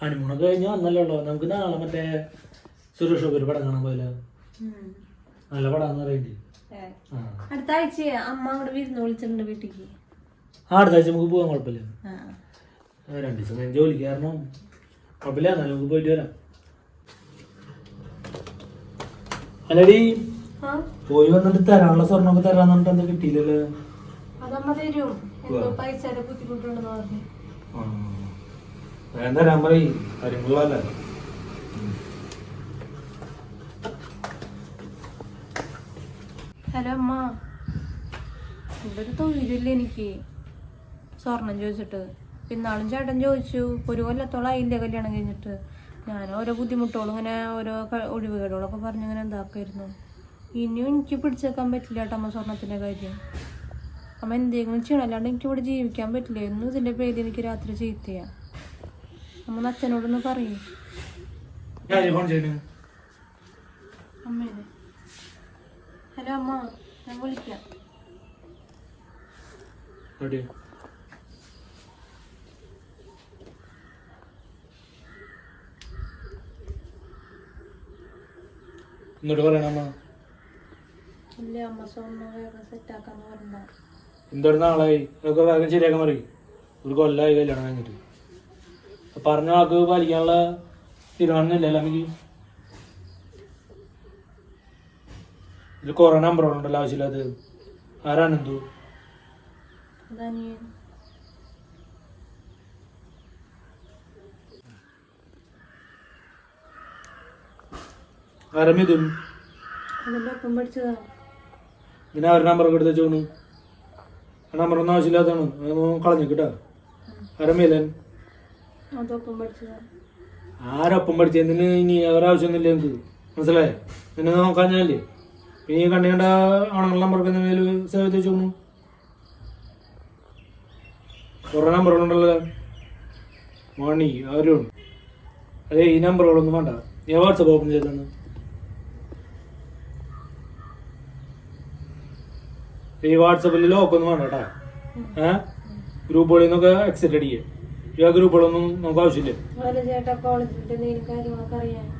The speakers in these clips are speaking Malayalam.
ഹണിമൂണൊക്കെ കഴിഞ്ഞ് വന്നല്ലോ ഉള്ളൂ. നമുക്ക് നാളെ മറ്റേ സുരേഷ് ഒരു പടം കാണാൻ പോയല്ലോ. നല്ല പടാന്ന് പറയുന്നുണ്ട് ആ. അടുത്ത ആഴ്ച അമ്മ അങ്ങോട്ട് വിരുന്ന് വിളിച്ചിട്ടുണ്ട് വീട്ടിക്ക് ആ, അടുത്ത ആഴ്ച നമുക്ക് പോകാൻ കുഴപ്പമില്ല. രണ്ട് ദിവസം ഞാൻ ജോലിക്ക് കാരണം കുഴപ്പമില്ല. എന്നാലും നമുക്ക് പോയിട്ട് വരാം. അല്ലടി പോയി വന്നിട്ട് തരാനുള്ള സ്വർണമൊക്കെ തരാന്ന് പറഞ്ഞിട്ട് എന്താ കിട്ടിയില്ലല്ലോ? അതമ്മ തരും. എന്തോ പൈസയുടെ ബുദ്ധിമുട്ടുണ്ടെന്ന് പറഞ്ഞു. ഹലോ അമ്മ. ഇവിടെ തൊഴിലില്ല എനിക്ക്. സ്വർണം ചോദിച്ചിട്ട്. പിന്നാളും ചേട്ടൻ ചോദിച്ചു ഒരു കൊല്ലത്തോളം കല്യാണം കഴിഞ്ഞിട്ട്? ഞാൻ ഓരോ ബുദ്ധിമുട്ടുകളും ഇങ്ങനെ ഓരോ ഒഴിവുകേടുകളൊക്കെ പറഞ്ഞ് ഇങ്ങനെ എന്താക്കായിരുന്നു ഇനിയും എനിക്ക് പിടിച്ചേക്കാൻ പറ്റില്ല കേട്ടോ അമ്മ സ്വർണത്തിന്റെ കാര്യം. അമ്മ എന്തെങ്കിലും ചെയ്യണം അല്ലാണ്ട് എനിക്ക് ഇവിടെ ജീവിക്കാൻ പറ്റില്ല. എന്നും ഇതിന്റെ പേര് എനിക്ക് രാത്രി ചീത്തയാ. അമ്മ അച്ഛനോടൊന്ന് പറയും അമ്മേനെ. ഹലോ അമ്മ. ഞാൻ വിളിക്കാം. പറയണമ്മ ഇല്ല അമ്മ സ്വർണം വേഗം സെറ്റാക്കാന്ന് പറഞ്ഞ എന്തൊരു നാളായി. അതൊക്കെ വേഗം ശരിയാക്കാൻ പറയും. ഒരു കൊല്ലായി കല്യാണം കഴിഞ്ഞിട്ട്. പറഞ്ഞ വാക്ക് പാലിക്കാനുള്ള തീരുമാനമില്ല അല്ലെങ്കിൽ ഇതിൽ കുറെ നമ്പറുകളുണ്ടല്ലോ ആവശ്യമില്ലാത് ആരാണെന്തു അതനിയൻ ആരമിതും പിന്നെ അവർ നമ്പറൊക്കെ എടുത്ത് വെച്ചോണു. ആ നമ്പറൊന്നും ആവശ്യമില്ലാത്തതാണ്. അതൊന്നും കളഞ്ഞു കേട്ടോ ആരമേലൻ അതൊപ്പം പഠിച്ചതാ. ആരൊപ്പം പഠിച്ചതിന് ഇനി ഒരാവശ്യമൊന്നുമില്ല എനിക്ക് മനസ്സിലായേ? എന്നെ നോക്കാൻ ഞാനില്ലേ? പിന്നെ ഈ കണ്ടു കണ്ട ആണുങ്ങളുടെ നമ്പറൊക്കെ മേൽ സേവ് ചെയ്ത് വെച്ചോണു കുറേ നമ്പറുകളുണ്ടല്ലോ മണി അരുൺ. അതെ ഈ നമ്പറുകളൊന്നും വേണ്ട. ഞാൻ വാട്സപ്പ് ഓപ്പൺ ചെയ്തെന്ന് ഈ വാട്സപ്പിൽ ലോക്കൊന്നും വേണ്ട കേട്ടാ. ഏഹ് ഗ്രൂപ്പുകളിൽ നിന്നൊക്കെ എക്സിറ്റ് അടിക്കുക ഈ ഗ്രൂപ്പുകളൊന്നും നമുക്ക് ആവശ്യമില്ല.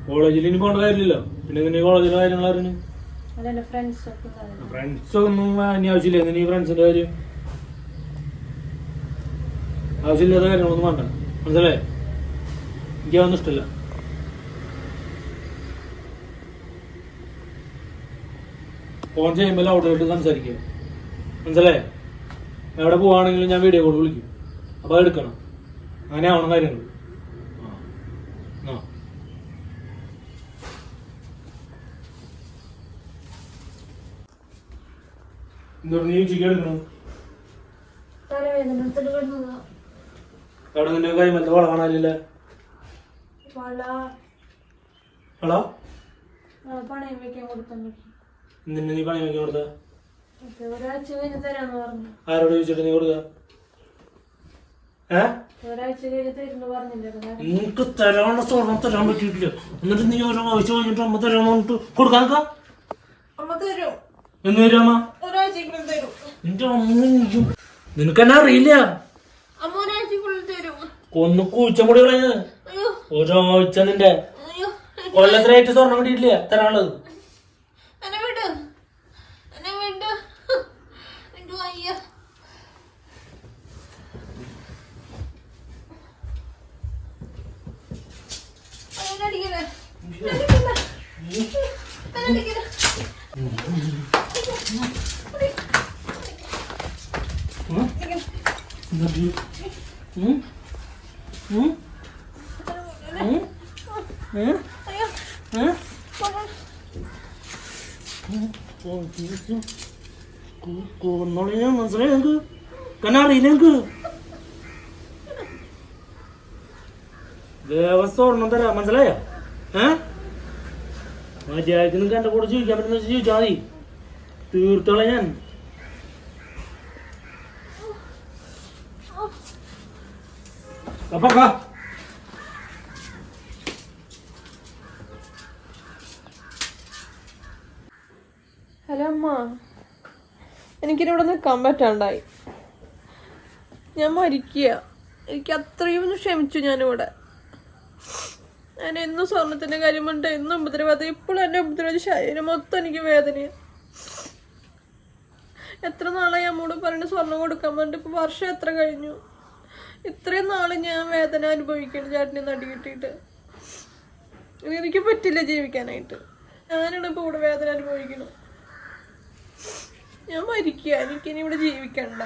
കോളേജിൽ ഇനി പോകേണ്ട കാര്യമില്ലല്ലോ. പിന്നെ ഇതിന് കോളേജിലെ കാര്യങ്ങൾ അറിഞ്ഞു ഫ്രണ്ട്സ് ഒന്നും ഇനി ആവശ്യമില്ല. ഇനി ഫ്രണ്ട്സിന്റെ കാര്യം ആവശ്യമില്ലാത്ത കാര്യങ്ങളൊന്നും വേണ്ട. മനസ്സിലായേ? എനിക്ക് അതൊന്നും ഇഷ്ടമല്ല. ഫോൺ ചെയ്യുമ്പോൾ ആയിട്ട് സംസാരിക്കുക. മനസ്സിലായേ? എവിടെ പോവാണെങ്കിലും ഞാൻ വീഡിയോ കോൾ വിളിക്കും. അപ്പോൾ അത് എടുക്കണം. അങ്ങനെ ആവണം കാര്യങ്ങൾ ആ. നീ എടുക്കണം അവിടെ നിന്റെ കൈ മറ്റേ വള കാണാനില്ല? പണയം വെക്കാൻ കൊടുത്തു? ആരോട് ചോദിച്ചിട്ട് നീ കൊടുക്ക നിനക്ക് തരാനുള്ള സ്വർണം തരാൻ പറ്റിയിട്ടില്ല. എന്നിട്ട് നീ ഓരോ ആവശ്യം കഴിഞ്ഞിട്ട് അമ്മ തരാൻ പറഞ്ഞിട്ട് കൊടുക്കാൻ എന്ന് വരും അമ്മ? ഒരാഴ്ചക്കുള്ളിൽ തരും. നിന്റെ അമ്മ നീയും. നിനക്കെന്നെ അറിയില്ല. കൊന്ന് കൂച്ചം കൂടി കളഞ്ഞത് ഒരാഴ്ച നിന്റെ അയ്യോ. കൊല്ലത്തിലായിട്ട് സ്വർണം കിട്ടിയിട്ടില്ല തരാനുള്ളത്. കൊന്നോളിയാ മനസ്സിലായി നിനക്ക് കാരണം അറിയില്ല ദേവസ്വം ഒന്നും തരാം മനസ്സിലായ? ഏ? മര്യാദയ്ക്ക് നിങ്ങൾക്ക് എന്റെ കൂടെ ജീവിക്കാൻ പറ്റുന്ന ചോദിച്ചാൽ മതി. തീർത്തോളാം ഞാൻ. ഹലോ അമ്മ. എനിക്കിവിടെ നിൽക്കാൻ പറ്റാണ്ടായി ഞാൻ മരിക്കുക എനിക്ക് അത്രയും ഒന്ന് ക്ഷമിച്ചു ഞാനിവിടെ. ഞാൻ എന്നും സ്വർണത്തിന്റെ കാര്യം കൊണ്ട് എന്നും ഉപദ്രവാദം ഇപ്പോഴും എന്റെ ഉപദ്രവിച്ച ശരീരം മൊത്തം എനിക്ക് വേദനയാണ് എത്ര നാളായി അമ്മോട് പറഞ്ഞ് സ്വർണം കൊടുക്കാൻ പറഞ്ഞിട്ട് ഇപ്പൊ വർഷം എത്ര കഴിഞ്ഞു? ഇത്രയും നാൾ ഞാൻ വേദന അനുഭവിക്കണം ചേട്ടനെ നടി കിട്ടിയിട്ട്. എനിക്ക് പറ്റില്ല ജീവിക്കാനായിട്ട്. ഞാനാണ് ഇപ്പൊ ഇവിടെ വേദന അനുഭവിക്കണം ഞാൻ മരിക്കുക എനിക്കിനി ഇവിടെ ജീവിക്കണ്ട.